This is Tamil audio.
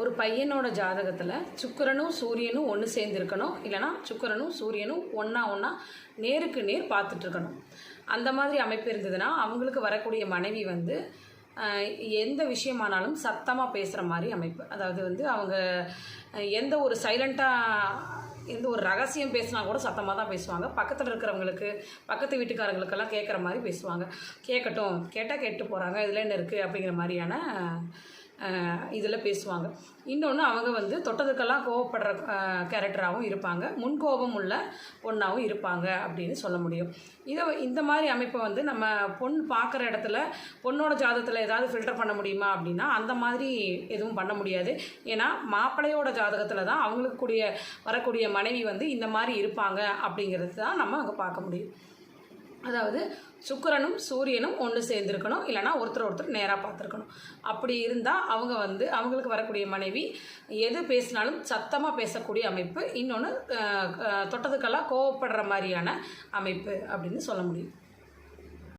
ஒரு பையனோட ஜாதகத்தில் சுக்கிரனும் சூரியனும் ஒன்று சேர்ந்துருக்கணும். இல்லைனா சுக்கிரனும் சூரியனும் ஒன்றா ஒன்றா நேருக்கு நேர் பார்த்துட்ருக்கணும். அந்த மாதிரி அமைப்பு இருந்ததுன்னா அவங்களுக்கு வரக்கூடிய மனைவி வந்து எந்த விஷயமானாலும் சத்தமாக பேசுகிற மாதிரி அமைப்பு. அதாவது வந்து அவங்க எந்த ஒரு சைலண்ட்டாக எந்த ஒரு ரகசியம் பேசினா கூட சத்தமாக தான் பேசுவாங்க. பக்கத்தில் இருக்கிறவங்களுக்கு பக்கத்து வீட்டுக்காரங்களுக்கெல்லாம் கேட்குற மாதிரி பேசுவாங்க. கேட்கட்டும் கேட்டால் கேட்டு போகிறாங்க இதில் என்ன இருக்குது அப்படிங்கிற மாதிரியான இதில் பேசுவாங்க. இன்னொன்று அவங்க வந்து தொட்டதுக்கெல்லாம் கோவப்படுற கேரக்டராகவும் இருப்பாங்க. முன்கோபம் உள்ள பொண்ணாகவும் இருப்பாங்க அப்படின்னு சொல்ல முடியும். இதை இந்த மாதிரி அமைப்பை வந்து நம்ம பொண்ணு பார்க்குற இடத்துல பொண்ணோட ஜாதகத்தில் ஏதாவது ஃபில்டர் பண்ண முடியுமா அப்படின்னா அந்த மாதிரி எதுவும் பண்ண முடியாது. ஏன்னா மாப்பிள்ளையோட ஜாதகத்தில் தான் அவங்களுக்கு கூடிய வரக்கூடிய மனைவி வந்து இந்த மாதிரி இருப்பாங்க அப்படிங்கிறது தான் நம்ம அங்கே பார்க்க முடியும். அதாவது சுக்கிரனும் சூரியனும் ஒன்று சேர்ந்துருக்கணும். இல்லைனா ஒருத்தர் ஒருத்தர் நேராக பார்த்துருக்கணும். அப்படி இருந்தால் அவங்க வந்து அவங்களுக்கு வரக்கூடிய மனைவி எது பேசினாலும் சத்தமாக பேசக்கூடிய அமைப்பு. இன்னொன்று தொட்டதுக்கெல்லாம் கோவப்படுற மாதிரியான அமைப்பு அப்படின்னு சொல்ல முடியும்.